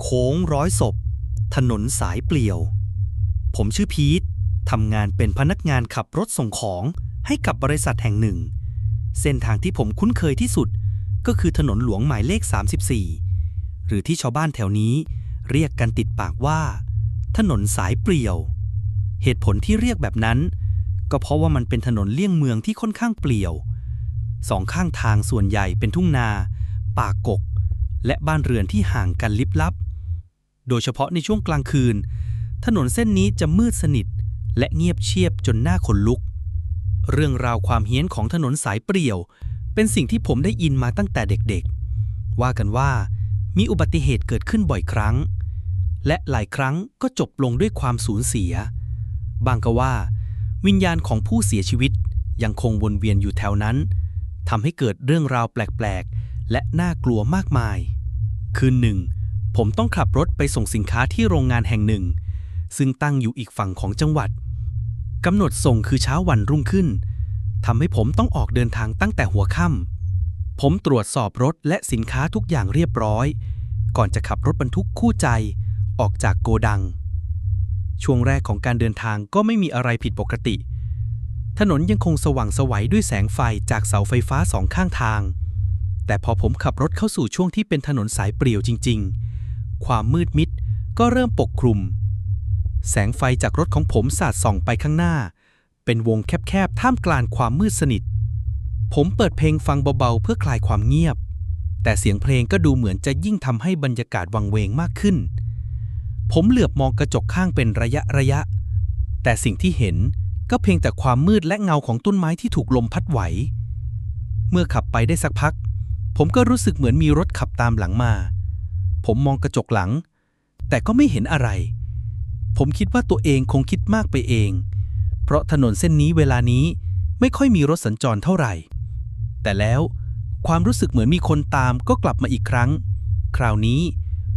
โค้งร้อยศพ ถนนสายเปลี่ยว ผมชื่อพีททำงานเป็นพนักงานขับรถส่งของให้กับบริษัทแห่งหนึ่ง เส้นทางที่ผมคุ้นเคยที่สุด ก็คือถนนหลวงหมายเลข 34 หรือที่ชาวบ้านแถวนี้เรียกกันติดปากว่า ถนนสายเปลี่ยว เหตุผลที่เรียกแบบนั้น ก็เพราะว่ามันเป็นถนนเลี่ยงเมืองที่ค่อนข้างเปลี่ยว สองข้างทางส่วนใหญ่เป็นทุ่งนา ป่ากก และบ้านเรือนที่ห่างกันลิบลับ โดยเฉพาะในช่วงกลางคืน ถนนเส้นนี้จะมืดสนิท และเงียบเชียบจนหน้าขนลุก เรื่องราวความเฮี้ยนของถนนสายเปลี่ยว เป็นสิ่งที่ผมได้ยินมาตั้งแต่เด็กๆ ว่ากันว่ามีอุบัติเหตุเกิดขึ้นบ่อยครั้ง และหลายครั้งก็จบลงด้วยความสูญเสีย บางก็ว่า วิญญาณของผู้เสียชีวิตยังคงวนเวียนอยู่แถวนั้นทำให้เกิดเรื่องราวแปลกๆ และน่ากลัวมากมาย คืนหนึ่ง ผมต้องขับรถไปส่งสินค้าที่โรงงานแห่งหนึ่ง ซึ่งตั้งอยู่อีกฝั่งของจังหวัดกำหนดส่งคือเช้าวันรุ่งขึ้นทำให้ผมต้องออกเดินทางตั้งแต่หัวค่ำผมตรวจสอบรถและสินค้าทุกอย่างเรียบร้อย ก่อนจะขับรถบรรทุกคู่ใจ ออกจากโกดัง ช่วงแรกของการเดินทางก็ไม่มีอะไรผิดปกติ ถนนยังคงสว่างไสวัยด้วยแสงไฟจากเสาไฟฟ้าสองข้างทาง แต่พอผมขับรถเข้าสู่ช่วงที่เป็นถนนสายเปลี่ยวจริง ๆ ความมืดมิดก็เริ่มปกคลุม แสงไฟจากรถของผมสาดส่องไปข้างหน้า เป็นวงแคบๆ ท่ามกลางความมืดสนิท ผมเปิดเพลงฟังเบาๆ เพื่อคลายความเงียบ แต่เสียงเพลงก็ดูเหมือนจะยิ่งทำให้บรรยากาศวังเวงมากขึ้น ผมเหลือบมองกระจกข้างเป็นระยะระยะ แต่สิ่งที่เห็นก็เพียงแต่ความมืดและเงาของต้นไม้ที่ถูกลมพัดไหว เมื่อขับไปได้สักพัก ผมก็รู้สึกเหมือนมีรถขับตามหลังมา ผมมองกระจกหลัง แต่ก็ไม่เห็นอะไร ผมคิดว่าตัวเองคงคิดมากไปเอง เพราะถนนเส้นนี้เวลานี้ไม่ค่อยมีรถสัญจรเท่าไหร่ แต่แล้วความรู้สึกเหมือนมีคนตามก็กลับมาอีกครั้ง คราวนี้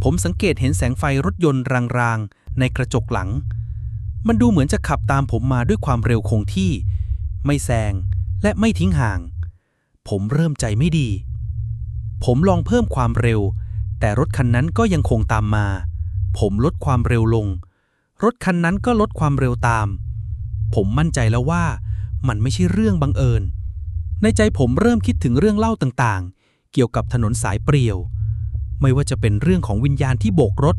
ผมสังเกตเห็นแสงไฟรถยนต์รางๆ ในกระจกหลัง มันดูเหมือนจะขับตามผมมาด้วยความเร็วคงที่ ไม่แซงและไม่ทิ้งห่าง ผมเริ่มใจไม่ดี ผมลองเพิ่มความเร็ว แต่รถคันนั้นก็ยังคงตามมา ผมลดความเร็วลง รถคันนั้นก็ลดความเร็วตาม ผมมั่นใจแล้วว่า มันไม่ใช่เรื่องบังเอิญ ในใจผมเริ่มคิดถึงเรื่องเล่าต่างๆ เกี่ยวกับถนนสายเปลี่ยว ไม่ว่าจะเป็นเรื่องของวิญญาณที่โบกรถ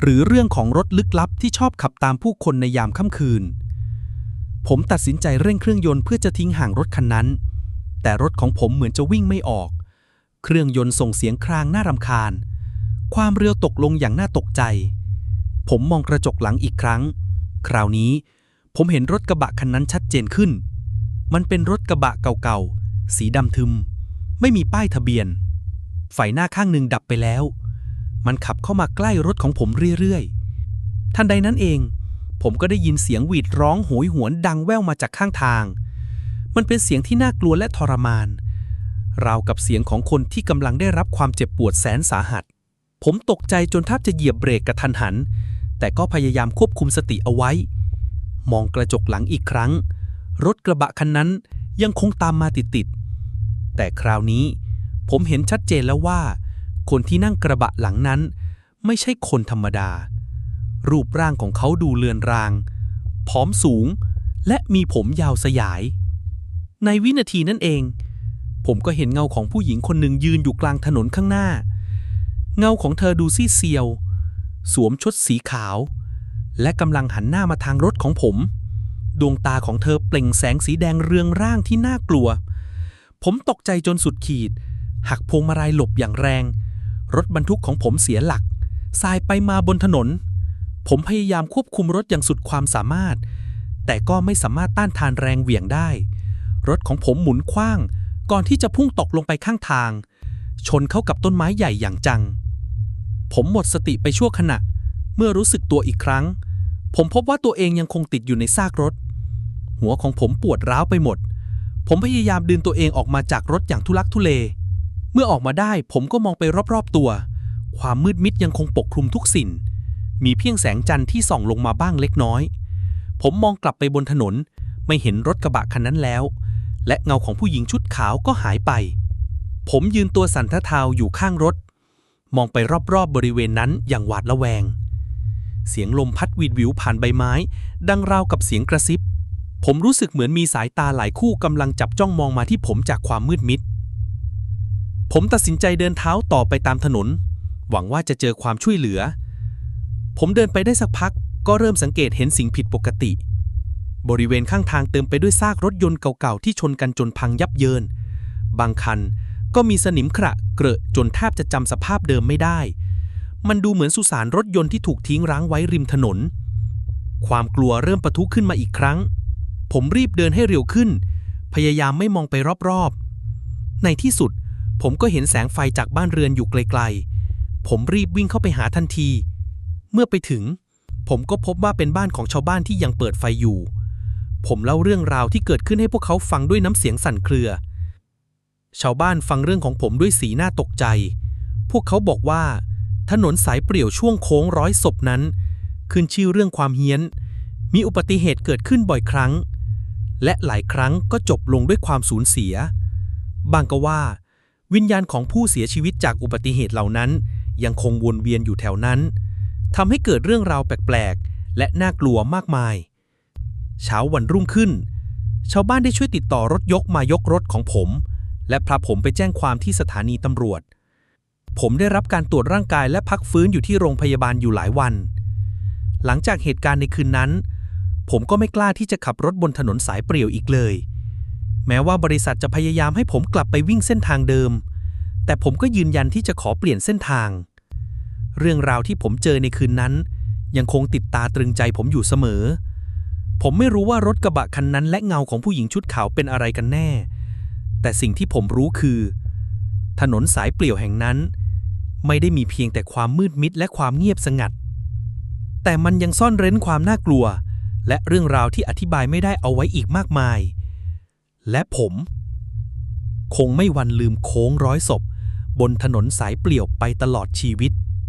หรือเรื่องของรถลึกลับที่ชอบขับตามผู้คนในยามค่ำคืน ผมตัดสินใจเร่งเครื่องยนต์เพื่อจะทิ้งห่างรถคันนั้น แต่รถของผมเหมือนจะวิ่งไม่ออก เครื่องยนต์ส่งเสียงครางน่ารำคาญ ความเร็วตกลงอย่างน่าตกใจ ผมมองกระจกหลังอีกครั้ง คราวนี้ ผมเห็นรถกระบะคันนั้นชัดเจนขึ้น มันเป็นรถกระบะเก่าๆ สีดำทึม ไม่มีป้ายทะเบียน ไฟหน้าข้างหนึ่งดับไปแล้ว มันขับเข้ามาใกล้รถของผมเรื่อยๆ ทันใดนั้นเอง ผมก็ได้ยินเสียงหวีดร้องโหยหวนดังแว่วมาจากข้างทาง มันเป็นเสียงที่น่ากลัวและทรมาน ราวกับเสียงของคนที่กำลังได้รับความเจ็บปวดแสนสาหัส ผมตกใจจนแทบจะเหยียบเบรกกระทันหัน แต่ก็พยายามควบคุมสติเอาไว้ มองกระจกหลังอีกครั้ง รถกระบะคันนั้นยังคงตามมาติดๆแต่คราวนี้ผมเห็นชัดเจนแล้วว่า คนที่นั่งกระบะหลังนั้น ไม่ใช่คนธรรมดา รูปร่างของเขาดูเลือนราง ผอมสูง และมีผมยาวสยาย ในวินาทีนั้นเอง ผมก็เห็นเงาของผู้หญิงคนหนึ่งยืนอยู่กลางถนนข้างหน้า เงาของเธอดูซีเซียว สวมชุดสีขาว และกำลังหันหน้ามาทางรถของผม ดวงตาของเธอเปล่งแสงสีแดงเรืองร่างที่น่ากลัว ผมตกใจจนสุดขีด หักพวงมาลัยหลบอย่างแรง รถบรรทุกของผมเสียหลักสายไปมาบนถนน ผมพยายามควบคุมรถอย่างสุดความสามารถ แต่ก็ไม่สามารถต้านทานแรงเหวี่ยงได้ รถของผมหมุนคว้าง ก่อนที่จะพุ่งตกลงไปข้างทาง ชนเข้ากับต้นไม้ใหญ่อย่างจัง ผมหมดสติไปชั่วขณะ เมื่อรู้สึกตัวอีกครั้ง ผมพบว่าตัวเองยังคงติดอยู่ในซากรถ หัวของผมปวดร้าวไปหมด ผมพยายามดึงตัวเองออกมาจากรถอย่างทุลักทุเล เมื่อออกมาได้ผมก็มองไปรอบๆตัว ความมืดมิดยังคงปกคลุมทุกสิ่ง มีเพียงแสงจันทร์ที่ส่องลงมาบ้างเล็กน้อย ผมมองกลับไปบนถนนไม่เห็นรถกระบะคันนั้นแล้ว และเงาของผู้หญิงชุดขาวก็หายไป ผมยืนตัวสั่นทะเทาอยู่ข้างรถ มองไปรอบๆบบริเวณนั้นอย่างหวาดระแวง เสียงลมพัดวิดวิวผ่านใบไม้ ดังราวกับเสียงกระซิบ ผมรู้สึกเหมือนมีสายตาหลายคู่กำลังจับจ้องมองมาที่ผมจากความมืดมิด ผมตัดสินใจเดินเท้าต่อไปตามถนน หวังว่าจะเจอความช่วยเหลือ ผมเดินไปได้สักพักก็เริ่มสังเกตเห็นสิ่งผิดปกติ บริเวณข้างทางเต็มไปด้วยซากรถยนต์เก่าๆ ที่ชนกันจนพังยับเยิน บางคันก็มีสนิมขระเกรอะจนแทบจะจำสภาพเดิมไม่ได้ มันดูเหมือนสุสานรถยนต์ที่ถูกทิ้งร้างไว้ริมถนน ความกลัวเริ่มปะทุขึ้นมาอีกครั้ง ผมรีบเดินให้เร็วขึ้น พยายามไม่มองไปรอบๆ ในที่สุด ผมก็เห็นแสงไฟจากบ้านเรือนอยู่ไกลๆ ผมรีบวิ่งเข้าไปหาทันที เมื่อไปถึง ผมก็พบว่าเป็นบ้านของชาวบ้านที่ยังเปิดไฟอยู่ ผมเล่าเรื่องราวที่เกิดขึ้นให้พวกเขาฟังด้วยน้ำเสียงสั่นเครือ ชาวบ้านฟังเรื่องของผมด้วยสีหน้าตกใจ พวกเขาบอกว่า ถนนสายเปลี่ยวช่วงโค้งร้อยศพนั้น ขึ้นชื่อเรื่องความเฮี้ยน มีอุบัติเหตุเกิดขึ้นบ่อยครั้ง และหลายครั้งก็จบลงด้วยความสูญเสีย บางก็ว่า วิญญาณของผู้เสียชีวิตจากอุบัติเหตุเหล่านั้น ยังคงวนเวียนอยู่แถวนั้นทำให้เกิดเรื่องราวแปลกๆและน่ากลัวมากมาย เช้าวันรุ่งขึ้น ชาวบ้านได้ช่วยติดต่อรถยกมายกรถของผม และพาผมไปแจ้งความที่สถานีตำรวจ ผมได้รับการตรวจร่างกายและพักฟื้นอยู่ที่โรงพยาบาลอยู่หลายวัน หลังจากเหตุการณ์ในคืนนั้น ผมก็ไม่กล้าที่จะขับรถบนถนนสายเปลี่ยวอีกเลย แม้ว่าบริษัทจะพยายามให้ผมกลับไปวิ่งเส้นทางเดิม แต่ผมก็ยืนยันที่จะขอเปลี่ยนเส้นทาง เรื่องราวที่ผมเจอในคืนนั้น ยังคงติดตาตรึงใจผมอยู่เสมอ ผมไม่รู้ว่ารถกระบะคันนั้นและเงาของผู้หญิงชุดขาวเป็นอะไรกันแน่ แต่สิ่งที่ผมรู้คือ ถนนสายเปลี่ยวแห่งนั้น ไม่ได้มีเพียงแต่ความมืดมิดและความเงียบสงัด แต่มันยังซ่อนเร้นความน่ากลัว และเรื่องราวที่อธิบายไม่ได้เอาไว้อีกมากมาย และผม คงไม่วันลืมโค้งร้อยศพบนถนนสายเปลี่ยวไปตลอดชีวิต